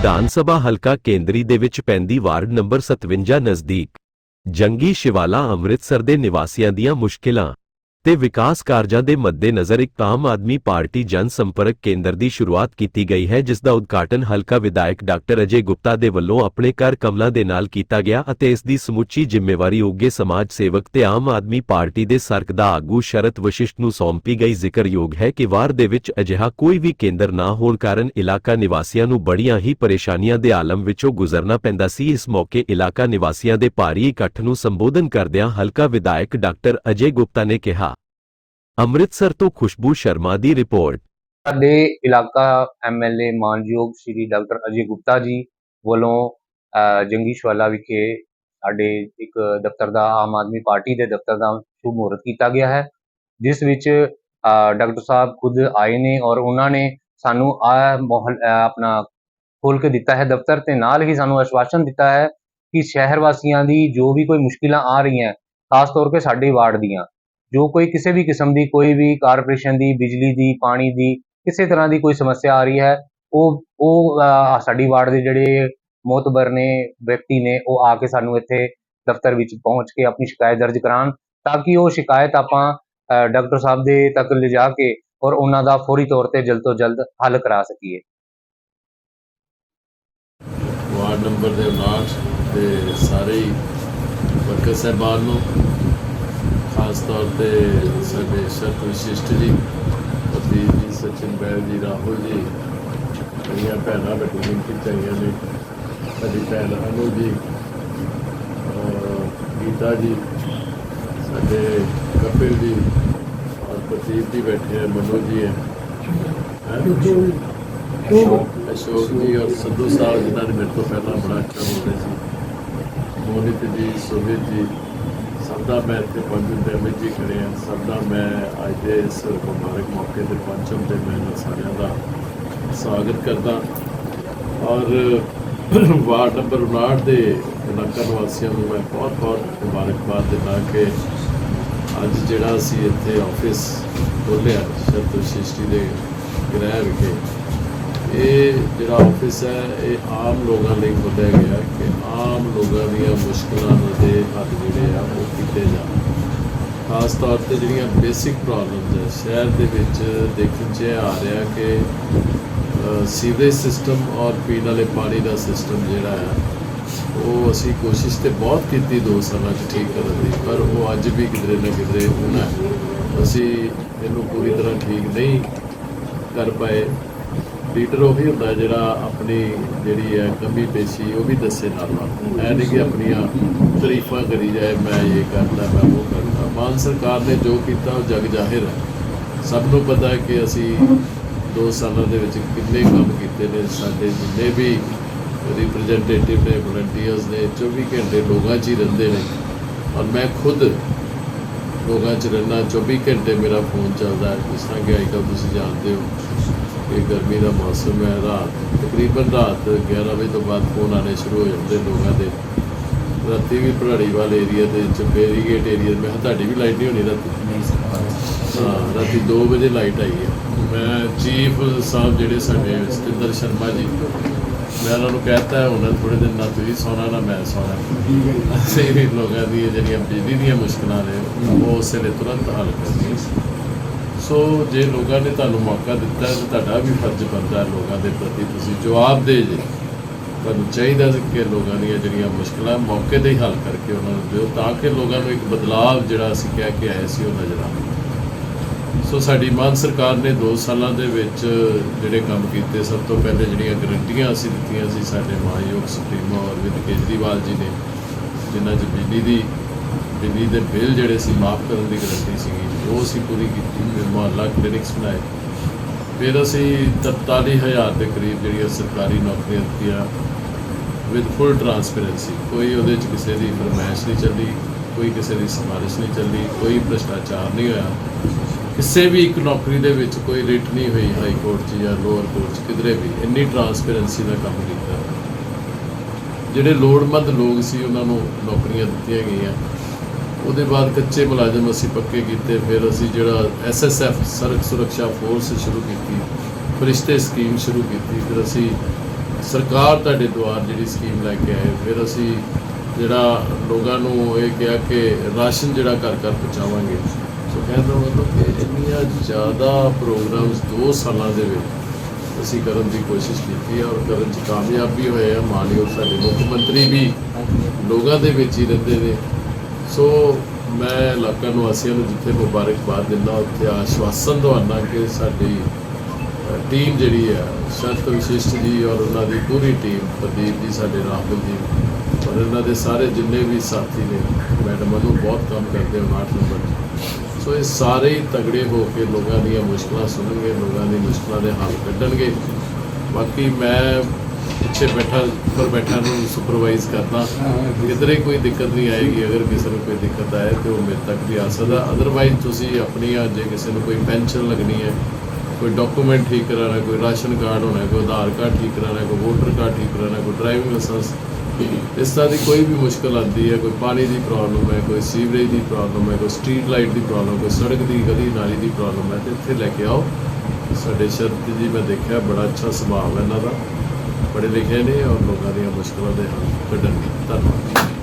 ਵਿਧਾਨ ਸਭਾ ਹਲਕਾ ਕੇਂਦਰੀ ਦੇ ਵਿੱਚ ਪੈਂਦੀ ਵਾਰਡ ਨੰਬਰ 57 ਨਜ਼ਦੀਕ ਜੰਗੀ ਸ਼ਿਵਾਲਾ ਅੰਮ੍ਰਿਤਸਰ ਦੇ ਨਿਵਾਸੀਆਂ ਦੀਆਂ ਮੁਸ਼ਕਿਲਾਂ। ਤੇ ਵਿਕਾਸ ਕਾਰਜਾਂ ਦੇ ਮੱਦੇਨਜ਼ਰ ਇੱਕ ਆਮ ਆਦਮੀ ਪਾਰਟੀ ਜਨ ਸੰਪਰਕ ਕੇਂਦਰ ਦੀ ਸ਼ੁਰੂਆਤ ਕੀਤੀ ਗਈ ਹੈ, ਜਿਸ ਦਾ ਉਦਘਾਟਨ ਹਲਕਾ ਵਿਧਾਇਕ ਡਾਕਟਰ ਅਜੇ ਗੁਪਤਾ ਦੇ ਵੱਲੋਂ ਆਪਣੇ ਘਰ ਕਮਲਾਂ ਦੇ ਨਾਲ ਕੀਤਾ ਗਿਆ ਅਤੇ ਇਸ ਦੀ ਸਮੁੱਚੀ ਜ਼ਿੰਮੇਵਾਰੀ ਉੱਗੇ ਸਮਾਜ ਸੇਵਕ ਤੇ ਆਮ ਆਦਮੀ ਪਾਰਟੀ ਦੇ ਸਰਕਦਾ ਆਗੂ ਸ਼ਰਤ ਵਸ਼ਿਸ਼ਟ ਨੂੰ ਸੌਂਪੀ ਗਈ ਜ਼ਿਕਰਯੋਗ ਹੈ ਕਿ ਵਾਰ ਦੇ ਵਿੱਚ ਅਜਿਹਾ ਕੋਈ ਵੀ ਕੇਂਦਰ ਨਾ ਹੋਣ ਕਾਰਨ ਇਲਾਕਾ ਨਿਵਾਸੀਆਂ ਨੂੰ ਬੜੀਆਂ ਹੀ ਪਰੇਸ਼ਾਨੀਆਂ ਦੇ ਆਲਮ ਵਿੱਚੋਂ ਗੁਜ਼ਰਨਾ ਪੈਂਦਾ ਸੀ। ਇਸ ਮੌਕੇ ਇਲਾਕਾ ਨਿਵਾਸੀਆਂ ਦੇ ਭਾਰੀ ਇਕੱਠ ਨੂੰ ਸੰਬੋਧਨ ਕਰਦਿਆਂ ਹਲਕਾ ਵਿਧਾਇਕ ਡਾਕਟਰ ਅਜੇ ਗੁਪਤਾ ਨੇ ਕਿਹਾ ਅੰਮ੍ਰਿਤਸਰ ਤੋਂ ਖੁਸ਼ਬੂ ਸ਼ਰਮਾ ਦੀ ਰਿਪੋਰਟ। ਸਾਡੇ ਇਲਾਕਾ ਐਮਐਲਏ ਮਾਨਯੋਗ ਸ਼੍ਰੀ ਡਾਕਟਰ ਅਜੇ ਗੁਪਤਾ ਜੀ ਵੱਲੋਂ ਜੰਗੀਸ਼ਵਾਲਾ ਵਿਖੇ ਸਾਡੇ ਇੱਕ ਦਫ਼ਤਰ ਦਾ ਆਮ ਆਦਮੀ ਪਾਰਟੀ ਦੇ ਦਫ਼ਤਰ ਦਾ ਸ਼ੁਭ ਮਹੂਰਤ ਕੀਤਾ ਗਿਆ ਹੈ, ਜਿਸ ਵਿੱਚ ਡਾਕਟਰ ਸਾਹਿਬ ਖੁਦ ਆਏ ਨੇ ਔਰ ਉਹਨਾਂ ਨੇ ਸਾਨੂੰ ਆ ਆਪਣਾ ਖੋਲ ਕੇ ਦਿੱਤਾ ਹੈ ਦਫ਼ਤਰ ਤੇ ਨਾਲ ਹੀ ਸਾਨੂੰ ਆਸ਼ਵਾਸਨ ਦਿੱਤਾ ਹੈ ਕਿ ਸ਼ਹਿਰ ਵਾਸੀਆਂ ਦੀ ਜੋ ਵੀ ਕੋਈ ਮੁਸ਼ਕਿਲਾਂ ਆ ਰਹੀਆਂ, ਖਾਸ ਤੌਰ 'ਤੇ ਸਾਡੇ ਵਾਰਡ ਦੀਆਂ। ਜੋ ਕੋਈ ਕਿਸੇ ਵੀ ਕਿਸਮ ਦੀ ਕੋਈ ਵੀ ਕਾਰਪੋਰੇਸ਼ਨ ਦੀ, ਬਿਜਲੀ ਦੀ, ਪਾਣੀ ਦੀ, ਕਿਸੇ ਤਰ੍ਹਾਂ ਦੀ ਕੋਈ ਸਮੱਸਿਆ ਆ ਰਹੀ ਹੈ, ਉਹ ਉਹ ਸਾਡੀ ਵਾਰਡ ਦੇ ਜਿਹੜੇ ਮੋਤਬਰ ਨੇ, ਵਿਅਕਤੀ ਨੇ, ਉਹ ਆ ਕੇ ਸਾਨੂੰ ਇੱਥੇ ਦਫ਼ਤਰ ਵਿੱਚ ਪਹੁੰਚ ਕੇ ਆਪਣੀ ਸ਼ਿਕਾਇਤ ਦਰਜ ਕਰਾਉਣ ਤਾਂ ਕਿ ਉਹ ਸ਼ਿਕਾਇਤ ਆਪਾਂ ਡਾਕਟਰ ਸਾਹਿਬ ਦੇ ਤੱਕ ਲਿਜਾ ਕੇ ਔਰ ਉਹਨਾਂ ਦਾ ਫੌਰੀ ਤੌਰ ਤੇ ਜਲਦ ਤੋਂ ਜਲਦ ਹੱਲ ਕਰਾ ਸਕੀਏ। ਵਾਰਡ ਨੰਬਰ ਦੇ 59 ਤੇ ਸਾਰੇ ਵਰਕਰ ਸਾਹਿਬਾਨ ਨੂੰ ਖਾਸ ਤੌਰ ਤੇ ਸਾਡੇ ਸ਼ਰਤ ਵਿਸ਼ਿਸ਼ਟ ਜੀ ਅਤੇ ਜੀ, ਸਚਿਨ ਬੈਲ ਜੀ, ਰਾਹੁਲ ਜੀ ਮੇਰੀਆਂ ਭੈਣਾਂ ਬਟੂਆਂ ਖਿਚਾਈਆਂ ਨੇ, ਸਾਡੀ ਭੈਣ ਅਨੂ ਜੀ, ਅਹ ਗੀਤਾ ਜੀ, ਸਾਡੇ ਕਪਿਲ ਜੀ, ਔਰ ਪ੍ਰਤੀਪ ਜੀ ਬੈਠੇ ਹੈ ਮਨੋਜ ਜੀ ਹੈ। ਅਸ਼ੋਕ ਜੀ ਔਰ ਸੰਧੂ ਸਾਹਿਬ ਜਿਨ੍ਹਾਂ ਨੇ ਮੇਰੇ ਤੋਂ ਪਹਿਲਾਂ ਬੜਾ ਅੱਛਾ ਬੋਲਦੇ ਸੀ। ਮੋਨਿਤ ਜੀ ਸੁਮਿਤ ਜੀ ਸਭ ਦਾ ਮੈਂ ਇੱਥੇ ਪਹੁੰਚਣ ਤੇ ਅਮਿਤ ਜੀ ਖੜੇ ਹਾਂ। ਸਭ ਦਾ ਮੈਂ ਅੱਜ ਦੇ ਇਸ ਮੁਬਾਰਕ ਮੌਕੇ ਤੇ ਪਹੁੰਚਣ ਤੇ ਮੈਂ ਇਹਨਾਂ ਸਾਰਿਆਂ ਦਾ ਸਵਾਗਤ ਕਰਦਾ। ਔਰ ਵਾਰਡ ਨੰਬਰ 59 ਦੇ ਇਲਾਕਾ ਨਿਵਾਸੀਆਂ ਨੂੰ ਮੈਂ ਬਹੁਤ ਬਹੁਤ ਮੁਬਾਰਕਬਾਦ ਦਿੰਦਾ ਕਿ ਅੱਜ ਜਿਹੜਾ ਅਸੀਂ ਇੱਥੇ ਆਫਿਸ ਖੋਲ੍ਹਿਆ, ਸ਼ਰਤ ਵਿਸ਼ਿਸ਼ਟੀ ਦੇ ਗ੍ਰਹਿ ਵਿਖੇ। ਇਹ ਜਿਹੜਾ ਆਫਿਸ ਹੈ, ਇਹ ਆਮ ਲੋਕਾਂ ਲਈ ਖੋਲ੍ਹਿਆ ਗਿਆ ਕਿ ਆਮ ਲੋਕਾਂ ਦੀਆਂ ਮੁਸ਼ਕਲਾਂ ਦੇ ਹੱਲ ਜਿਹੜੇ ਆ ਉਹ ਕੀਤੇ ਜਾਣ। ਖਾਸ ਤੌਰ ਤੇ ਜਿਹੜੀਆਂ ਬੇਸਿਕ ਪ੍ਰੋਬਲਮਸ ਹੈ ਸ਼ਹਿਰ ਦੇ ਵਿੱਚ ਦੇਖਣ 'ਚ ਆ ਰਿਹਾ ਕਿ ਸੀਵਰੇਜ ਸਿਸਟਮ ਔਰ ਪੀਣ ਵਾਲੇ ਪਾਣੀ ਦਾ ਸਿਸਟਮ ਜਿਹੜਾ ਹੈ ਉਹ ਅਸੀਂ ਕੋਸ਼ਿਸ਼ ਤੇ ਬਹੁਤ ਕੀਤੀ ਦੋ ਸਾਲਾਂ 'ਚ ਠੀਕ ਕਰਨ ਦੀ, ਪਰ ਉਹ ਅੱਜ ਵੀ ਕਿਧਰੇ ਨਾ ਕਿਧਰੇ ਹੋਣਾ। ਅਸੀਂ ਇਹਨੂੰ ਪੂਰੀ ਤਰ੍ਹਾਂ ਠੀਕ ਨਹੀਂ ਕਰ ਪਾਏ। ਲੀਡਰ ਉਹ ਹੀ ਹੁੰਦਾ ਜਿਹੜਾ ਆਪਣੀ ਜਿਹੜੀ ਹੈ ਕਮੀ ਪੇਸ਼ੀ, ਉਹ ਵੀ ਦੱਸੇ ਨਾਲ ਨਾਲ। ਐ ਨਹੀਂ ਕਿ ਆਪਣੀਆਂ ਤਾਰੀਫਾਂ ਕਰੀ ਜਾਏ, ਮੈਂ ਇਹ ਕਰਦਾ, ਮੈਂ ਉਹ ਕਰਦਾ। ਮਾਨ ਸਰਕਾਰ ਨੇ ਜੋ ਕੀਤਾ, ਉਹ ਜਗ ਜ਼ਾਹਿਰ ਹੈ। ਸਭ ਨੂੰ ਪਤਾ ਹੈ ਕਿ ਅਸੀਂ ਦੋ ਸਾਲਾਂ ਦੇ ਵਿੱਚ ਕਿੰਨੇ ਕੰਮ ਕੀਤੇ ਨੇ। ਸਾਡੇ ਜਿੰਨੇ ਵੀ ਰਿਪਰੈਜ਼ੈਂਟੇਟਿਵ ਨੇ ਵਲੰਟੀਅਰਸ ਨੇ 24 ਘੰਟੇ ਲੋਕਾਂ 'ਚ ਹੀ ਰਹਿੰਦੇ ਨੇ। ਔਰ ਮੈਂ ਖੁਦ ਲੋਕਾਂ 'ਚ ਰਹਿਣਾ 24 ਘੰਟੇ ਮੇਰਾ ਫੋਨ ਚੱਲਦਾ ਹੈ। ਜਿਸ ਤਰ੍ਹਾਂ ਕਿ ਅੱਜ ਕੱਲ੍ਹ ਤੁਸੀਂ ਜਾਣਦੇ ਹੋ। ਕਿ ਗਰਮੀ ਦਾ ਮੌਸਮ ਹੈ ਰਾਤ ਤਕਰੀਬਨ ਰਾਤ 11 ਵਜੇ ਤੋਂ ਬਾਅਦ ਫੋਨ ਆਣੇ ਸ਼ੁਰੂ ਹੋ ਜਾਂਦੇ ਲੋਕਾਂ ਦੇ। ਰਾਤੀ ਵੀ ਭਰਾੜੀ ਵਾਲੇ ਏਰੀਆ ਦੇ ਵਿੱਚ ਬੈਰੀਗੇਟ ਏਰੀਆ ਮੈਂ ਤੁਹਾਡੀ ਵੀ ਲਾਈਟ ਨਹੀਂ ਹੋਣੀ ਰਾਤੀ? ਹਾਂ ਰਾਤੀ 2 ਵਜੇ ਲਾਈਟ ਆਈ ਹੈ। ਮੈਂ ਚੀਫ ਸਾਹਿਬ ਜਿਹੜੇ ਸਾਡੇ ਸਤਿੰਦਰ ਸ਼ਰਮਾ ਜੀ ਮੈਂ ਉਹਨਾਂ ਨੂੰ ਕਹਿਤਾ ਹੁਣ ਥੋੜੇ ਦਿਨ ਨਾ ਤੁਸੀਂ ਸੌਣਾ ਨਾ ਮੈਂ ਸੌਣਾ। ਵੀ ਲੋਕਾਂ ਦੀਆਂ ਜਿਹੜੀਆਂ ਬਿਜਲੀ ਦੀਆਂ ਮੁਸ਼ਕਲਾਂ ਨੇ ਉਹ ਉਸੇ ਵੇਲੇ ਤੁਰੰਤ ਹੱਲ ਕਰਨੀਆਂ ਸੋ ਜੇ ਲੋਕਾਂ ਨੇ ਤੁਹਾਨੂੰ ਮੌਕਾ ਦਿੱਤਾ ਹੈ ਤਾਂ ਤੁਹਾਡਾ ਵੀ ਫਰਜ਼ ਬਣਦਾ ਲੋਕਾਂ ਦੇ ਪ੍ਰਤੀ ਤੁਸੀਂ ਜਵਾਬ ਦੇ ਜੇ। ਤੁਹਾਨੂੰ ਚਾਹੀਦਾ ਸੀ ਕਿ ਲੋਕਾਂ ਦੀਆਂ ਜਿਹੜੀਆਂ ਮੁਸ਼ਕਲਾਂ ਮੌਕੇ ਤੇ ਹੀ ਹੱਲ ਕਰਕੇ ਉਹਨਾਂ ਨੂੰ ਦਿਓ, ਤਾਂ ਕਿ ਲੋਕਾਂ ਨੂੰ ਇੱਕ ਬਦਲਾਵ ਜਿਹੜਾ ਅਸੀਂ ਕਹਿ ਕੇ ਆਏ ਸੀ ਉਹ ਨਜ਼ਰ ਆਵੇ। ਸੋ ਸਾਡੀ ਮਾਨ ਸਰਕਾਰ ਨੇ 2 ਸਾਲਾਂ ਦੇ ਵਿੱਚ ਜਿਹੜੇ ਕੰਮ ਕੀਤੇ, ਸਭ ਤੋਂ ਪਹਿਲੇ ਜਿਹੜੀਆਂ ਗਰੰਟੀਆਂ ਅਸੀਂ ਦਿੱਤੀਆਂ ਸੀ ਸਾਡੇ ਮਾਨਯੋਗ ਸੁਪਰੀਮੋ ਅਰਵਿੰਦ ਕੇਜਰੀਵਾਲ ਜੀ ਨੇ, ਜਿਨ੍ਹਾਂ 'ਚ ਬਿਜਲੀ ਦੀ, ਬਿਜਲੀ ਦੇ ਬਿੱਲ ਜਿਹੜੇ ਸੀ ਮਾਫ ਕਰਨ ਦੀ ਗਰੰਟੀ ਸੀਗੀ। ਉਹ ਅਸੀਂ ਪੂਰੀ ਕੀਤੀ ਫਿਰ ਮੁਹੱਲਾ ਕਲੀਨਿਕਸ ਬਣਾਏ। ਫਿਰ ਅਸੀਂ 43000 ਦੇ ਕਰੀਬ ਜਿਹੜੀਆਂ ਸਰਕਾਰੀ ਨੌਕਰੀਆਂ ਦਿੱਤੀਆਂ ਵਿਦ ਫੁੱਲ ਟਰਾਂਸਪੇਰੈਂਸੀ ਕੋਈ ਉਹਦੇ 'ਚ ਕਿਸੇ ਦੀ ਫਰਮਾਇਸ਼ ਨਹੀਂ ਚੱਲੀ, ਕੋਈ ਕਿਸੇ ਦੀ ਸਿਫਾਰਿਸ਼ ਨਹੀਂ ਚੱਲੀ, ਕੋਈ ਭ੍ਰਿਸ਼ਟਾਚਾਰ ਨਹੀਂ ਹੋਇਆ। ਕਿਸੇ ਵੀ ਇੱਕ ਨੌਕਰੀ ਦੇ ਵਿੱਚ ਕੋਈ ਰਿਟ ਨਹੀਂ ਹੋਈ ਹਾਈ ਕੋਰਟ 'ਚ ਜਾਂ ਲੋਅਰ ਕੋਰਟ 'ਚ, ਕਿਧਰੇ ਵੀ। ਇੰਨੀ ਟਰਾਂਸਪੇਰੈਂਸੀ ਦਾ ਕੰਮ ਕੀਤਾ। ਜਿਹੜੇ ਲੋੜਵੰਦ ਲੋਕ ਸੀ, ਉਹਨਾਂ ਨੂੰ ਨੌਕਰੀਆਂ ਦਿੱਤੀਆਂ ਗਈਆਂ। ਉਹਦੇ ਬਾਅਦ ਕੱਚੇ ਮੁਲਾਜ਼ਮ ਅਸੀਂ ਪੱਕੇ ਕੀਤੇ ਫਿਰ ਅਸੀਂ ਜਿਹੜਾ ਐਸਐਸਐਫ ਸੜਕ ਸੁਰੱਖਿਆ ਫੋਰਸ ਸ਼ੁਰੂ ਕੀਤੀ ਫਰਿਸ਼ਤੇ ਸਕੀਮ ਸ਼ੁਰੂ ਕੀਤੀ ਫਿਰ ਅਸੀਂ ਸਰਕਾਰ ਤੁਹਾਡੇ ਦੁਆਰ ਜਿਹੜੀ ਸਕੀਮ ਲੈ ਕੇ ਆਏ ਫਿਰ ਅਸੀਂ ਜਿਹੜਾ ਲੋਕਾਂ ਨੂੰ ਇਹ ਕਿਹਾ ਕਿ ਰਾਸ਼ਨ ਜਿਹੜਾ ਘਰ ਘਰ ਪਹੁੰਚਾਵਾਂਗੇ। ਸੋ ਕਹਿੰਦਾ ਮਤਲਬ ਕਿ ਇੰਨੀਆਂ ਜ਼ਿਆਦਾ ਪ੍ਰੋਗਰਾਮਸ 2 ਸਾਲਾਂ ਦੇ ਵਿੱਚ ਅਸੀਂ ਕਰਨ ਦੀ ਕੋਸ਼ਿਸ਼ ਕੀਤੀ ਹੈ ਔਰ ਕਰਨ 'ਚ ਕਾਮਯਾਬ ਵੀ ਹੋਏ ਆ। ਮਾਨਯੋਗ ਸਾਡੇ ਮੁੱਖ ਮੰਤਰੀ ਵੀ ਲੋਕਾਂ ਦੇ ਵਿੱਚ ਹੀ ਰਹਿੰਦੇ ਨੇ। ਸੋ ਮੈਂ ਇਲਾਕਾ ਨਿਵਾਸੀਆਂ ਨੂੰ ਜਿੱਥੇ ਮੁਬਾਰਕਬਾਦ ਦਿੰਦਾ, ਉੱਥੇ ਆਸ਼ਵਾਸਨ ਦਵਾਨਾ ਕਿ ਸਾਡੀ ਟੀਮ ਜਿਹੜੀ ਹੈ ਸ਼ਰਤ ਵਿਸ਼ਿਸ਼ਟ ਜੀ ਔਰ ਉਹਨਾਂ ਦੀ ਪੂਰੀ ਟੀਮ ਪ੍ਰਦੀਪ ਜੀ ਸਾਡੇ, ਰਾਹੁਲ ਜੀ ਔਰ ਇਹਨਾਂ ਦੇ ਸਾਰੇ ਜਿੰਨੇ ਵੀ ਸਾਥੀ ਨੇ, ਮੈਡਮਾਂ ਨੂੰ ਬਹੁਤ ਕੰਮ ਕਰਦੇ ਹੋ 8 ਨੰਬਰ 'ਚ। ਸੋ ਇਹ ਸਾਰੇ ਹੀ ਤਗੜੇ ਹੋ ਕੇ ਲੋਕਾਂ ਦੀਆਂ ਮੁਸ਼ਕਲਾਂ ਸੁਣਨਗੇ, ਲੋਕਾਂ ਦੀ ਮੁਸ਼ਕਲਾਂ ਦੇ ਹੱਲ ਕੱਢਣਗੇ ਬਾਕੀ ਮੈਂ ਪਿੱਛੇ ਬੈਠਾ, ਉੱਪਰ ਬੈਠਾ ਨੂੰ ਸੁਪਰਵਾਈਜ਼ ਕਰਦਾ ਕਿਧਰੇ ਕੋਈ ਦਿੱਕਤ ਨਹੀਂ ਆਏਗੀ, ਅਗਰ ਕਿਸੇ ਨੂੰ ਕੋਈ ਦਿੱਕਤ ਆਏ ਤੇ ਉਹ ਮੇਰੇ ਤੱਕ ਵੀ ਆ ਸਕਦਾ। ਅਦਰਵਾਈਜ਼ ਤੁਸੀਂ ਆਪਣੀਆਂ ਜੇ ਕਿਸੇ ਨੂੰ ਕੋਈ ਪੈਨਸ਼ਨ ਲੱਗਣੀ ਹੈ, ਕੋਈ ਡਾਕੂਮੈਂਟ ਠੀਕ ਕਰਾਉਣਾ, ਕੋਈ ਰਾਸ਼ਨ ਕਾਰਡ ਹੋਣਾ, ਕੋਈ ਆਧਾਰ ਕਾਰਡ ਠੀਕ ਕਰਾਉਣਾ, ਕੋਈ ਵੋਟਰ ਕਾਰਡ ਠੀਕ ਕਰਾਉਣਾ, ਕੋਈ ਡਰਾਈਵਿੰਗ ਲਾਇਸੈਂਸ ਇਸ ਤਰ੍ਹਾਂ ਦੀ ਕੋਈ ਵੀ ਮੁਸ਼ਕਲ ਆਉਂਦੀ ਹੈ, ਕੋਈ ਪਾਣੀ ਦੀ ਪ੍ਰੋਬਲਮ ਹੈ, ਕੋਈ ਸੀਵਰੇਜ ਦੀ ਪ੍ਰੋਬਲਮ ਹੈ, ਕੋਈ ਸਟਰੀਟ ਲਾਈਟ ਦੀ ਪ੍ਰੋਬਲਮ ਕੋਈ ਸੜਕ ਦੀ ਗਲੀ ਨਾਲੀ ਦੀ ਪ੍ਰੋਬਲਮ ਹੈ, ਤੇ ਇੱਥੇ ਲੈ ਕੇ ਆਓ। ਸਾਡੇ ਸ਼ਰਤ ਜੀ, ਮੈਂ ਦੇਖਿਆ, ਬੜਾ ਅੱਛਾ ਸੁਭਾਅ ਹੈ ਇਹਨਾਂ ਦਾ। ਪੜ੍ਹੇ ਲਿਖੇ ਨੇ ਔਰ ਲੋਕਾਂ ਦੀਆਂ ਮੁਸ਼ਕਲਾਂ ਦੇ ਹੱਲ ਕੱਢਣਗੇ ਧੰਨਵਾਦ।